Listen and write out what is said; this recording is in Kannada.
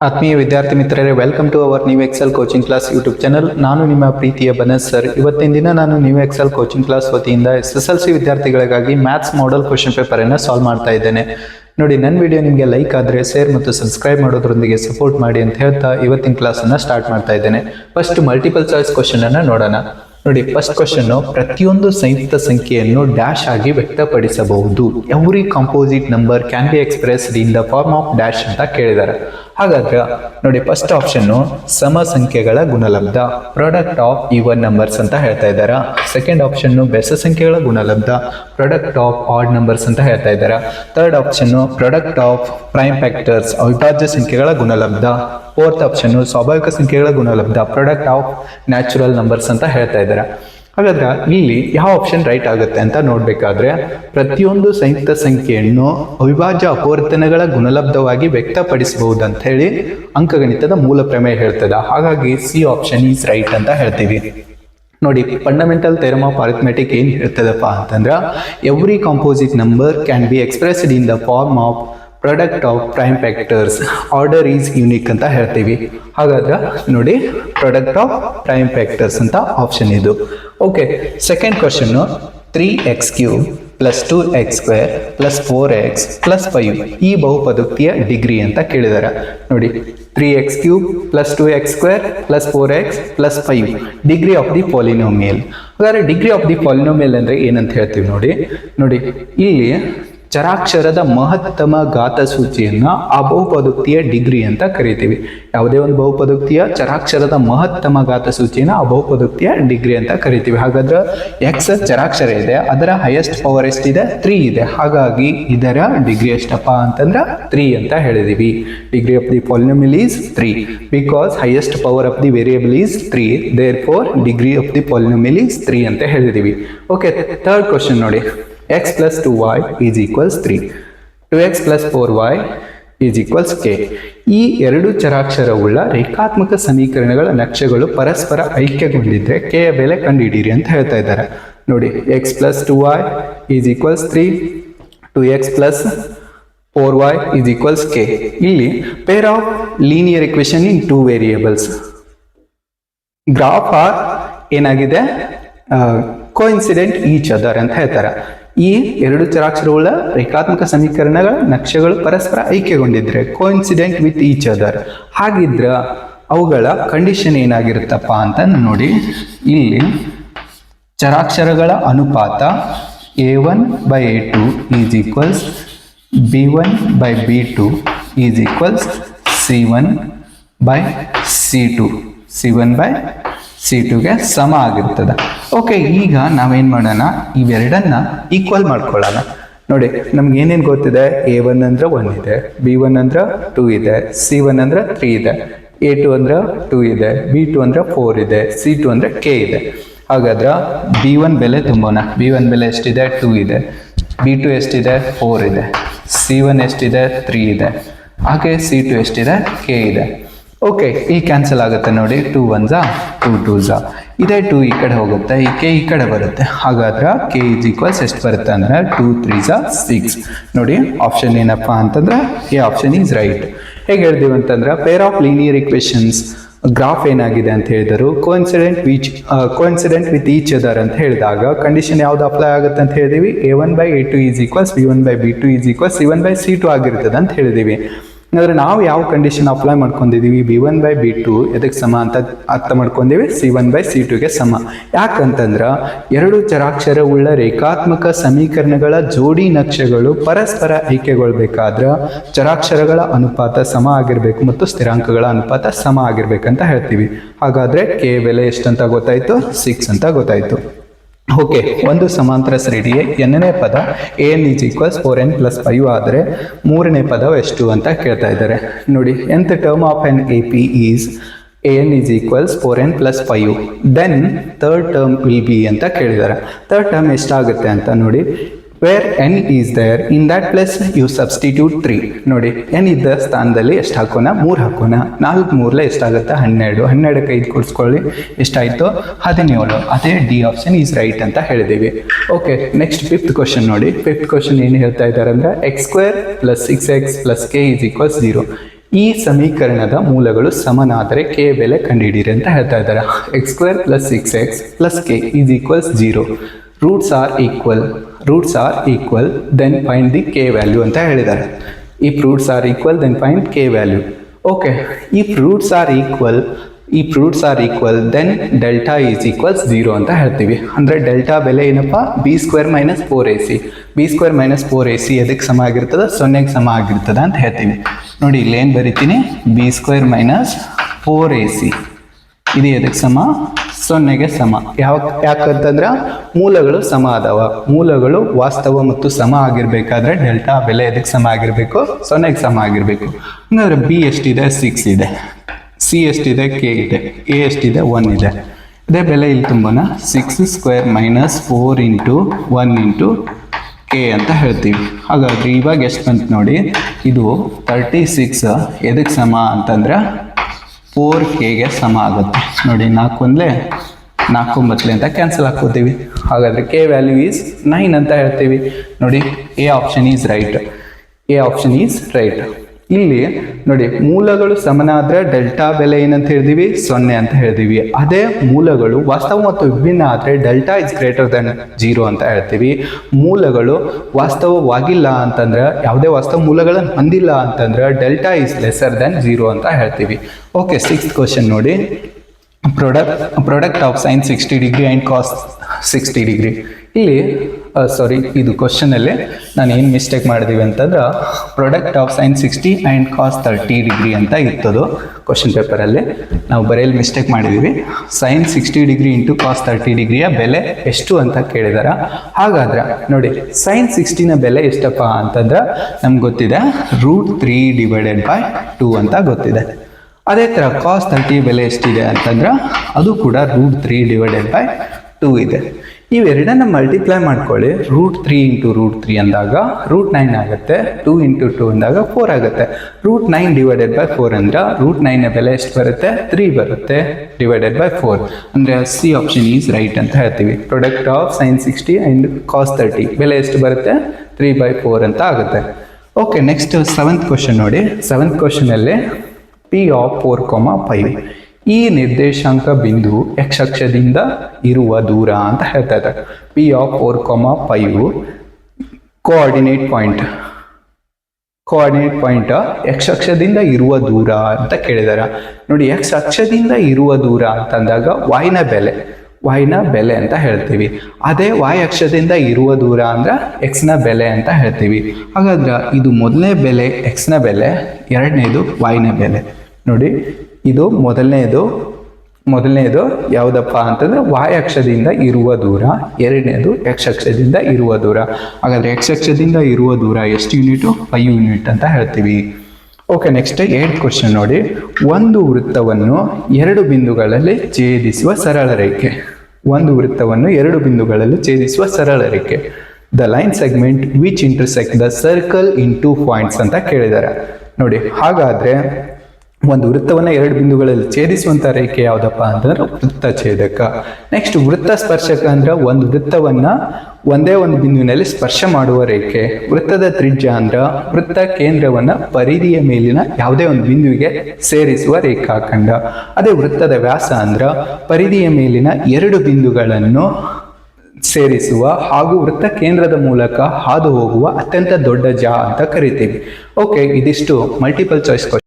ಆತ್ಮೀಯ ವಿದ್ಯಾರ್ಥಿ ಮಿತ್ರರೇ welcome to our new excel coaching class YouTube channel ನಾನು ನಿಮ್ಮ ಪ್ರೀತಿಯ ಬನಸ್ ಸರ್ ಇವತ್ತಿನ ದಿನ ನಾನು ನ್ಯೂ ಎಕ್ಸೆಲ್ ಕೋಚಿಂಗ್ ಕ್ಲಾಸ್ ವತಿಯಿಂದ ಎಸ್ ಎಸ್ ಎಲ್ ಸಿ ವಿದ್ಯಾರ್ಥಿಗಳಿಗಾಗಿ ಮ್ಯಾಥ್ಸ್ ಮಾಡೆಲ್ ಕ್ವಶನ್ ಪೇಪರ್ ಅನ್ನು ಸಾಲ್ವ್ ಮಾಡ್ತಾ ಇದ್ದೇನೆ. ನೋಡಿ ನನ್ನ ವಿಡಿಯೋ ನಿಮಗೆ ಲೈಕ್ ಆದರೆ ಶೇರ್ ಮತ್ತು ಸಬ್ಸ್ಕ್ರೈಬ್ ಮಾಡೋದ್ರೊಂದಿಗೆ ಸಪೋರ್ಟ್ ಮಾಡಿ ಅಂತ ಹೇಳ್ತಾ ಇವತ್ತಿನ ಕ್ಲಾಸನ್ನು ಸ್ಟಾರ್ಟ್ ಮಾಡ್ತಾ ಇದ್ದೇನೆ. ಫಸ್ಟ್ ಮಲ್ಟಿಪಲ್ ಚಾಯ್ಸ್ ಕ್ವಶನ್ ಅನ್ನು ನೋಡೋಣ. ನೋಡಿ ಫಸ್ಟ್ ಕ್ವಶನ್ ಪ್ರತಿಯೊಂದು ಸಂಯುಕ್ತ ಸಂಖ್ಯೆಯನ್ನು ಡ್ಯಾಶ್ ಆಗಿ ವ್ಯಕ್ತಪಡಿಸಬಹುದು. Every composite number can be express in the form of dash ಅಂತ ಕೇಳಿದ್ದಾರೆ ಹಾಗಾದ್ರೆ ನೋಡಿ ಫಸ್ಟ್ ಆಪ್ಷನ್ ಸಮ ಸಂಖ್ಯೆಗಳ ಗುಣಲಬ್ಧ ಪ್ರಾಡಕ್ಟ್ ಆಫ್ ಈವನ್ ನಂಬರ್ಸ್ ಅಂತ ಹೇಳ್ತಾ ಇದ್ದಾರೆ. ಸೆಕೆಂಡ್ ಆಪ್ಷನ್ ಬೆಸ ಸಂಖ್ಯೆಗಳ ಗುಣಲಬ್ಧ ಪ್ರಾಡಕ್ಟ್ ಆಫ್ ಆಡ್ ನಂಬರ್ಸ್ ಅಂತ ಹೇಳ್ತಾ ಇದ್ದಾರೆ. Third option product of prime factors ಅವಿಭಾಜ್ಯ ಸಂಖ್ಯೆಗಳ ಗುಣಲಬ್ಧ. ಫೋರ್ತ್ ಆಪ್ಷನ್ ಸ್ವಾಭಾವಿಕ ಸಂಖ್ಯೆಗಳ ಗುಣಲಬ್ಧ ಪ್ರಾಡಕ್ಟ್ ಆಫ್ ನ್ಯಾಚುರಲ್ ನಂಬರ್ಸ್ ಅಂತ ಹೇಳ್ತಾ ಇದ್ದಾರೆ. ಹಾಗಾದ್ರೆ ಇಲ್ಲಿ ಯಾವ ಆಪ್ಷನ್ ರೈಟ್ ಆಗುತ್ತೆ ಅಂತ ನೋಡಬೇಕಾದ್ರೆ ಪ್ರತಿಯೊಂದು ಸಂಯುಕ್ತ ಸಂಖ್ಯೆಯನ್ನು ಅವಿಭಾಜ್ಯ ಅಪವರ್ತನಗಳ ಗುಣಲಬ್ಧವಾಗಿ ವ್ಯಕ್ತಪಡಿಸಬಹುದು ಅಂತ ಹೇಳಿ ಅಂಕಗಣಿತದ ಮೂಲ ಪ್ರಮೇಯ ಹೇಳ್ತದ. ಹಾಗಾಗಿ ಸಿ ಆಪ್ಷನ್ ಈಸ್ ರೈಟ್ ಅಂತ ಹೇಳ್ತೀವಿ. ನೋಡಿ ಫಂಡಮೆಂಟಲ್ ಥೆರಮ್ ಆಫ್ ಅರಿಥ್ಮೆಟಿಕ್ ಏನ್ ಹೇಳ್ತದಪ್ಪ ಅಂತಂದ್ರೆ every composite number can be expressed in the form of product of prime factors order is unique ಅಂತ ಹೇಳ್ತೀವಿ. ಹಾಗಾದ್ರೆ ನೋಡಿ ಪ್ರಾಡಕ್ಟ್ ಆಫ್ ಪ್ರೈಮ್ ಫ್ಯಾಕ್ಟರ್ಸ್ ಅಂತ ಆಪ್ಷನ್ ಇದು. Okay second question three X cube plus two X square plus four X plus five ಈ ಬಹುಪದೋಕ್ತಿಯ ಡಿಗ್ರಿ ಅಂತ ಕೇಳಿದಾರೆ. ನೋಡಿ three X cube plus two X square plus four X plus five degree of the polynomial ಹಾಗಾದ್ರೆ ಡಿಗ್ರಿ ಆಫ್ ದಿ ಪಾಲಿನೋಮಿಯಲ್ ಅಂದ್ರೆ ಏನಂತ ಹೇಳ್ತೀವಿ ನೋಡಿ. ನೋಡಿ, ಇಲ್ಲಿ ಚರಾಕ್ಷರದ ಮಹತ್ತಮ ಘಾತ ಸೂಚಿಯನ್ನು ಆ ಬಹುಪದೋಕ್ತಿಯ ಡಿಗ್ರಿ ಅಂತ ಕರಿತೀವಿ. ಯಾವುದೇ ಒಂದು ಬಹುಪದೋಕ್ತಿಯ ಚರಾಕ್ಷರದ ಮಹತ್ತಮ ಗಾತ ಸೂಚಿಯನ್ನು ಆ ಬಹುಪದೋಕ್ತಿಯ ಡಿಗ್ರಿ ಅಂತ ಕರಿತೀವಿ. ಹಾಗಾದ್ರೆ ಎಕ್ಸ್ ಚರಾಕ್ಷರ ಇದೆ, ಅದರ ಹೈಯೆಸ್ಟ್ ಪವರ್ ಎಷ್ಟಿದೆ? ತ್ರೀ ಇದೆ. ಹಾಗಾಗಿ ಇದರ ಡಿಗ್ರಿ ಎಷ್ಟಪ್ಪ ಅಂತಂದ್ರೆ ತ್ರೀ ಅಂತ ಹೇಳಿದೀವಿ. Degree of the polynomial is three because highest power of the variable is three therefore degree of the polynomial is three ಅಂತ ಹೇಳಿದೀವಿ. ಓಕೆ ಥರ್ಡ್ ಕ್ವಶನ್ ನೋಡಿ. X plus 2y is equals 3 2x plus 4y is equals k. ಈ ಎರಡು ಚರಾಕ್ಷರವುಳ್ಳ ರೇಖಾತ್ಮಕ ಸಮೀಕರಣಗಳ ನಕ್ಷೆಗಳು ಪರಸ್ಪರ ಐಕ್ಯಗೊಂಡಿದ್ರೆ ಕೆ ಯ ಬೆಲೆ ಕಂಡುಹಿಡಿಯಿರಿ ಅಂತ ಹೇಳ್ತಾ ಇದ್ದಾರೆ. ನೋಡಿ X plus two Y is equals three two X plus four Y is K ಇಲ್ಲಿ pair of linear equation in two variables. Graph are ಏನಾಗಿದೆ? ಕೋಇನ್ಸಿಡೆಂಟ್ ಈಚ್ ಅದರ್ ಅಂತ ಹೇಳ್ತಾರೆ. ಈ ಎರಡು ಚರಾಕ್ಷರಗಳ ರೇಖಾತ್ಮಕ ಸಮೀಕರಣಗಳ ನಕ್ಷೆಗಳು ಪರಸ್ಪರ ಐಕ್ಯಗೊಂಡಿದ್ರೆ ಕೋಇನ್ಸಿಡೆಂಟ್ ವಿತ್ ಈಚ್ ಅದರ್ ಹಾಗಿದ್ರೆ ಅವುಗಳ ಕಂಡೀಷನ್ ಏನಾಗಿರುತ್ತಪ್ಪ ಅಂತ ನೋಡಿ. ಇಲ್ಲಿ ಚರಾಕ್ಷರಗಳ ಅನುಪಾತ A one by A two is equals B one by B two is equals C one by C two C one by C ಟುಗೆ ಸಮ ಆಗಿರ್ತದೆ ಓಕೆ ಈಗ ನಾವೇನು ಮಾಡೋಣ? ಇವೆರಡನ್ನ ಈಕ್ವಲ್ ಮಾಡ್ಕೊಳ್ಳೋಣ. ನೋಡಿ, ನಮ್ಗೆ ಏನೇನು ಗೊತ್ತಿದೆ? ಎ ಒನ್ ಅಂದ್ರೆ ಒನ್ ಇದೆ ಬಿ ಒನ್ ಅಂದ್ರೆ ಟೂ ಇದೆ ಸಿ ಒನ್ ಅಂದ್ರೆ ತ್ರೀ ಇದೆ. ಎ ಟು ಅಂದ್ರೆ ಟೂ ಇದೆ ಬಿ ಟು ಅಂದ್ರೆ ಫೋರ್ ಇದೆ ಸಿ ಟು ಅಂದ್ರೆ ಕೆ ಇದೆ. ಹಾಗಾದ್ರೆ ಬಿ ಒನ್ ಬೆಲೆ ತುಂಬೋಣ. ಬಿ ಒನ್ ಬೆಲೆ ಎಷ್ಟಿದೆ? ಟೂ ಇದೆ. ಬಿ ಟು ಎಷ್ಟಿದೆ? ಫೋರ್ ಇದೆ. ಸಿ ಒನ್ ಎಷ್ಟಿದೆ? ತ್ರೀ ಇದೆ. ಹಾಗೆ ಸಿ ಟು ಎಷ್ಟಿದೆ? ಕೆ ಇದೆ. ಓಕೆ ಈ ಕ್ಯಾನ್ಸಲ್ ಆಗುತ್ತೆ ನೋಡಿ. ಟೂ ಒನ್ ಝಾ ಟೂ ಟೂ ಝಾ ಇದೇ ಟೂ ಈ ಕಡೆ ಹೋಗುತ್ತೆ, ಈ ಕೆ ಈ ಕಡೆ ಬರುತ್ತೆ. ಹಾಗಾದ್ರೆ ಕೆ ಇಸ್ ಈಕ್ವಲ್ಸ್ ಎಷ್ಟು ಬರುತ್ತೆ ಅಂದರೆ ಟೂ ತ್ರೀ ಝಾ ಸಿಕ್ಸ್ ನೋಡಿ ಆಪ್ಷನ್ ಏನಪ್ಪ ಅಂತಂದ್ರೆ ಎ ಆಪ್ಷನ್ ಈಸ್ ರೈಟ್ ಹೇಗೆ ಹೇಳ್ತೀವಿ ಅಂತಂದ್ರೆ pair of linear equations graph ಏನಾಗಿದೆ ಅಂತ ಹೇಳಿದರು. Coincident which coincident with each other ಅಂತ ಹೇಳಿದಾಗ ಕಂಡೀಷನ್ ಯಾವ್ದು ಅಪ್ಲೈ ಆಗುತ್ತೆ ಅಂತ ಹೇಳಿದೀವಿ. A one by A two is equals B one by B two is equals C one by C two ಆಗಿರ್ತದೆ ಅಂತ ಹೇಳಿದೀವಿ. ಅಂದ್ರೆ ನಾವು ಯಾವ condition apply ಮಾಡ್ಕೊಂಡಿದೀವಿ? B one by B two ಎದಕ್ಕೆ ಸಮ ಅಂತ ಅರ್ಥ ಮಾಡ್ಕೊಂಡಿವಿ? ಸಿ ಒನ್ ಬೈ ಸಿ ಟುಗೆ ಸಮ. ಯಾಕಂತಂದ್ರೆ ಎರಡು ಚರಾಕ್ಷರವುಳ್ಳ ರೇಖಾತ್ಮಕ ಸಮೀಕರಣಗಳ ಜೋಡಿ ನಕ್ಷೆಗಳು ಪರಸ್ಪರ ಐಕ್ಯಗೊಳ್ಬೇಕಾದ್ರೆ ಚರಾಕ್ಷರಗಳ ಅನುಪಾತ ಸಮ ಆಗಿರಬೇಕು ಮತ್ತು ಸ್ಥಿರಾಂಕಗಳ ಅನುಪಾತ ಸಮ ಆಗಿರ್ಬೇಕಂತ ಹೇಳ್ತೀವಿ. ಹಾಗಾದ್ರೆ ಕೆ ಬೆಲೆ ಎಷ್ಟಂತ ಗೊತ್ತಾಯ್ತು? ಸಿಕ್ಸ್ ಅಂತ ಗೊತ್ತಾಯ್ತು. ಓಕೆ ಒಂದು ಸಮಾಂತರ ಶ್ರೇಣಿಗೆ ಎನ್ನನೇ ಪದ N is equals four N plus five ಆದರೆ ಮೂರನೇ ಪದ ಎಷ್ಟು ಅಂತ ಕೇಳ್ತಾ ಇದ್ದಾರೆ. ನೋಡಿ nth term of an A P is N is equals four N plus five then third term will be ಅಂತ ಕೇಳಿದ್ದಾರೆ. ಥರ್ಡ್ ಟರ್ಮ್ ಎಷ್ಟಾಗುತ್ತೆ ಅಂತ ನೋಡಿ where N is there in that place you substitute three ನೋಡಿ ಎನ್ ಇದ್ದ ಸ್ಥಾನದಲ್ಲಿ ಎಷ್ಟು ಹಾಕೋಣ? ಮೂರು ಹಾಕೋಣ. ನಾಲ್ಕು ಮೂರಲೆ ಎಷ್ಟಾಗುತ್ತೆ? ಹನ್ನೆರಡು. ಹನ್ನೆರಡಕ್ಕೆ ಐದು ಕೂಡಿಸ್ಕೊಳ್ಳಿ. ಎಷ್ಟಾಯಿತು? ಹದಿನೇಳು. ಅದೇ ಡಿ ಆಪ್ಷನ್ ಈಸ್ ರೈಟ್ ಅಂತ ಹೇಳಿದ್ದೀವಿ. ಓಕೆ ನೆಕ್ಸ್ಟ್ ಫಿಫ್ತ್ ಕ್ವಶನ್ ನೋಡಿ. ಫಿಫ್ತ್ ಕ್ವಶನ್ ಏನು ಹೇಳ್ತಾ ಇದ್ದಾರೆ ಅಂದರೆ X square plus six X plus K is equals zero ಈ ಸಮೀಕರಣದ ಮೂಲಗಳು ಸಮನಾದರೆ ಕೆ ಬೆಲೆ ಕಂಡುಹಿಡಿಯಿರಿ ಅಂತ ಹೇಳ್ತಾ ಇದ್ದಾರೆ. X square plus six X plus K is equals zero roots are equal roots are equal then find the K value ಅಂತ ಹೇಳಿದ್ದಾರೆ. If roots are equal then find K value okay if roots are equal ಈ roots are equal then delta is equals zero ಅಂತ ಹೇಳ್ತೀವಿ. ಅಂದರೆ ಡೆಲ್ಟಾ ಬೆಲೆ ಏನಪ್ಪ? B square minus four A C B square minus four A C ಎದಕ್ಕೆ ಸಮ ಆಗಿರ್ತದೆ? ಸೊನ್ನೆಗೆ ಸಮ ಆಗಿರ್ತದೆ ಅಂತ ಹೇಳ್ತೀವಿ. ನೋಡಿ ಇಲ್ಲಿ ಏನು ಬರಿತೀನಿ? B square minus four A C ಇದು ಎದಕ್ಕೆ ಸಮ? ಸೊನ್ನೆಗೆ ಸಮ. ಯಾವ ಯಾಕಂತಂದ್ರೆ ಮೂಲಗಳು ಸಮ ಅದಾವ. ಮೂಲಗಳು ವಾಸ್ತವ ಮತ್ತು ಸಮ ಆಗಿರ್ಬೇಕಾದ್ರೆ ಡೆಲ್ಟಾ ಬೆಲೆ ಎದಕ್ಕೆ ಸಮ ಆಗಿರಬೇಕು? ಸೊನ್ನೆಗೆ ಸಮ ಆಗಿರಬೇಕು. ಹಂಗಾದ್ರೆ ಬಿ ಎಷ್ಟಿದೆ? ಸಿಕ್ಸ್ ಇದೆ. ಸಿ ಎಷ್ಟಿದೆ? ಕೆ ಇದೆ. ಎ ಎಷ್ಟಿದೆ? ಒನ್ ಇದೆ. ಅದೇ ಬೆಲೆ ಇಲ್ಲಿ ತುಂಬೋಣ six square minus four into one into K ಅಂತ ಹೇಳ್ತೀವಿ. ಹಾಗಾದ್ರೆ ಇವಾಗ ಎಷ್ಟು ಬಂತು ನೋಡಿ? ಇದು ತರ್ಟಿ ಸಿಕ್ಸ್ ಎದಕ್ಕೆ ಸಮ ಅಂತಂದ್ರೆ ಫೋರ್ ಕೆಗೆ ಸಮ ಆಗುತ್ತೆ? ನೋಡಿ, ನಾಲ್ಕು ಒಂದ್ಲೆ ನಾಲ್ಕು ಒಂಬತ್ತಲೆ ಅಂತ ಕ್ಯಾನ್ಸಲ್ ಹಾಕೋತೀವಿ ಹಾಗಾದ್ರೆ ಕೆ ವ್ಯಾಲ್ಯೂ ಈಸ್ ನೈನ್ ಅಂತ ಹೇಳ್ತೀವಿ. ನೋಡಿ A option is right A option is right ಇಲ್ಲಿ ನೋಡಿ, ಮೂಲಗಳು ಸಮನಾದ್ರೆ ಡೆಲ್ಟಾ ಬೆಲೆ ಏನಂತ ಹೇಳಿದೀವಿ? ಸೊನ್ನೆ ಅಂತ ಹೇಳಿದೀವಿ. ಅದೇ ಮೂಲಗಳು ವಾಸ್ತವ ಮತ್ತು ವಿಭಿನ್ನ ಆದರೆ delta is greater than zero ಅಂತ ಹೇಳ್ತೀವಿ. ಮೂಲಗಳು ವಾಸ್ತವವಾಗಿಲ್ಲ ಅಂತಂದ್ರೆ, ಯಾವುದೇ ವಾಸ್ತವ ಮೂಲಗಳನ್ನು ಹೊಂದಿಲ್ಲ ಅಂತಂದ್ರೆ delta is lesser than zero ಅಂತ ಹೇಳ್ತೀವಿ. ಓಕೆ ಸಿಕ್ಸ್ತ್ ಕ್ವಶನ್ ನೋಡಿ. Product product of sine sixty degree and cos sixty degree ಇಲ್ಲಿ ಸಾರಿ ಇದು ಕ್ವಶನಲ್ಲಿ ನಾನು ಏನು ಮಿಸ್ಟೇಕ್ ಮಾಡಿದೀವಿ ಅಂತಂದ್ರೆ product of sine sixty and cos thirty degree ಅಂತ ಇತ್ತದು ಕ್ವಶನ್ ಪೇಪರಲ್ಲಿ ನಾವು ಬರೆಯಲು ಮಿಸ್ಟೇಕ್ ಮಾಡಿದ್ದೀವಿ sine sixty degree into cos thirty ಡಿಗ್ರಿಯ ಬೆಲೆ ಎಷ್ಟು ಅಂತ ಕೇಳಿದಾರ. ಹಾಗಾದ್ರೆ ನೋಡಿ ಸೈನ್ ಸಿಕ್ಸ್ಟಿನ ಬೆಲೆ ಎಷ್ಟಪ್ಪ ಅಂತಂದ್ರೆ ನಮ್ಗೆ ಗೊತ್ತಿದೆ root three divided by two ಅಂತ ಗೊತ್ತಿದೆ. ಅದೇ ಥರ ಕಾಸ್ ತರ್ಟಿ ಬೆಲೆ ಎಷ್ಟಿದೆ ಅಂತಂದ್ರೆ ಅದು ಕೂಡ root three divided by two ಇದೆ. ಇವೆರಡನ್ನ ಮಲ್ಟಿಪ್ಲೈ ಮಾಡ್ಕೊಳ್ಳಿ. Root three into root three ಅಂದಾಗ ರೂಟ್ ನೈನ್ ಆಗುತ್ತೆ ಟೂ ಇಂಟು ಟೂ ಅಂದಾಗ ಫೋರ್ ಆಗುತ್ತೆ. Root nine divided by four ಅಂದ್ರೆ ರೂಟ್ ನೈನ್ ಬೆಲೆ ಎಷ್ಟು ಬರುತ್ತೆ? ತ್ರೀ ಬರುತ್ತೆ ಡಿವೈಡೆಡ್ ಬೈ ಫೋರ್ ಅಂದರೆ ಸಿ ಆಪ್ಷನ್ ಈಸ್ ರೈಟ್ ಅಂತ ಹೇಳ್ತೀವಿ. Product of sine sixty and cos thirty ಬೆಲೆ ಎಷ್ಟು ಬರುತ್ತೆ? ತ್ರೀ ಬೈ ಫೋರ್ ಅಂತ ಆಗುತ್ತೆ. ಓಕೆ ನೆಕ್ಸ್ಟ್ ಸೆವೆಂತ್ ಕ್ವಶನ್ ನೋಡಿ. Seventh ಕ್ವಶನಲ್ಲಿ P of four comma five ಈ ನಿರ್ದೇಶಾಂಕ ಬಿಂದು ಎಕ್ಸ್ ಅಕ್ಷದಿಂದ ಇರುವ ದೂರ ಅಂತ ಹೇಳ್ತಾ ಇದ್ದಾರೆ. P of four comma five coordinate point coordinate point X ಅಕ್ಷದಿಂದ ಇರುವ ದೂರ ಅಂತ ಕೇಳಿದಾರೆ. ನೋಡಿ ಎಕ್ಸ್ ಅಕ್ಷದಿಂದ ಇರುವ ದೂರ ಅಂತಂದಾಗ ವಾಯ್ನ ಬೆಲೆ ವಾಯ್ನ ಬೆಲೆ ಅಂತ ಹೇಳ್ತೀವಿ. ಅದೇ ವಾಯ್ ಅಕ್ಷದಿಂದ ಇರುವ ದೂರ ಅಂದ್ರೆ ಎಕ್ಸ್ನ ಬೆಲೆ ಅಂತ ಹೇಳ್ತೀವಿ. ಹಾಗಾದ್ರೆ ಇದು ಮೊದಲನೇ ಬೆಲೆ ಎಕ್ಸ್ನ ಬೆಲೆ, ಎರಡನೇದು ವಾಯ್ನ ಬೆಲೆ. ನೋಡಿ ಇದು ಮೊದಲನೇದು ಮೊದಲನೇದು ಯಾವುದಪ್ಪ ಅಂತಂದ್ರೆ ವಾಯಕ್ಷದಿಂದ ಇರುವ ದೂರ, ಎರಡನೇದು ಯಕ್ಷಕ್ಷದಿಂದ ಇರುವ ದೂರ. ಹಾಗಾದ್ರೆ ಯಕ್ಷಕ್ಷದಿಂದ ಇರುವ ದೂರ ಎಷ್ಟು ಯೂನಿಟು? ಫೈವ್ ಯೂನಿಟ್ ಅಂತ ಹೇಳ್ತೀವಿ. ಓಕೆ ನೆಕ್ಸ್ಟ್ ಏಟ್ ಕ್ವಶನ್ ನೋಡಿ. ಒಂದು ವೃತ್ತವನ್ನು ಎರಡು ಬಿಂದುಗಳಲ್ಲಿ ಛೇದಿಸುವ ಸರಳ ರೇಖೆ. ಒಂದು ವೃತ್ತವನ್ನು ಎರಡು ಬಿಂದುಗಳಲ್ಲಿ ಛೇದಿಸುವ ಸರಳ ರೇಖೆ. The line segment which intersect the circle in two points ಅಂತ ಕೇಳಿದ್ದಾರೆ ನೋಡಿ, ಹಾಗಾದ್ರೆ ಒಂದು ವೃತ್ತವನ್ನು ಎರಡು ಬಿಂದುಗಳಲ್ಲಿ ಛೇದಿಸುವಂತ ರೇಖೆ ಯಾವುದಪ್ಪ ಅಂತಂದ್ರೆ ವೃತ್ತ ಛೇದಕ. ನೆಕ್ಸ್ಟ್ ವೃತ್ತ ಸ್ಪರ್ಶಕ ಅಂದ್ರೆ ಒಂದು ವೃತ್ತವನ್ನ ಒಂದೇ ಒಂದು ಬಿಂದುವಿನಲ್ಲಿ ಸ್ಪರ್ಶ ಮಾಡುವ ರೇಖೆ. ವೃತ್ತದ ತ್ರಿಜ್ಯ ಅಂದ್ರ ವೃತ್ತ ಕೇಂದ್ರವನ್ನ ಪರಿಧಿಯ ಮೇಲಿನ ಯಾವುದೇ ಒಂದು ಬಿಂದುವಿಗೆ ಸೇರಿಸುವ ರೇಖಾಖಂಡ. ಅದೇ ವೃತ್ತದ ವ್ಯಾಸ ಅಂದ್ರ ಪರಿಧಿಯ ಮೇಲಿನ ಎರಡು ಬಿಂದುಗಳನ್ನು ಸೇರಿಸುವ ಹಾಗೂ ವೃತ್ತ ಕೇಂದ್ರದ ಮೂಲಕ ಹಾದು ಹೋಗುವ ಅತ್ಯಂತ ದೊಡ್ಡ ಜಾ ಅಂತ ಕರಿತೀವಿ. ಓಕೆ ಇದಿಷ್ಟು ಮಲ್ಟಿಪಲ್ ಚಾಯ್ಸ್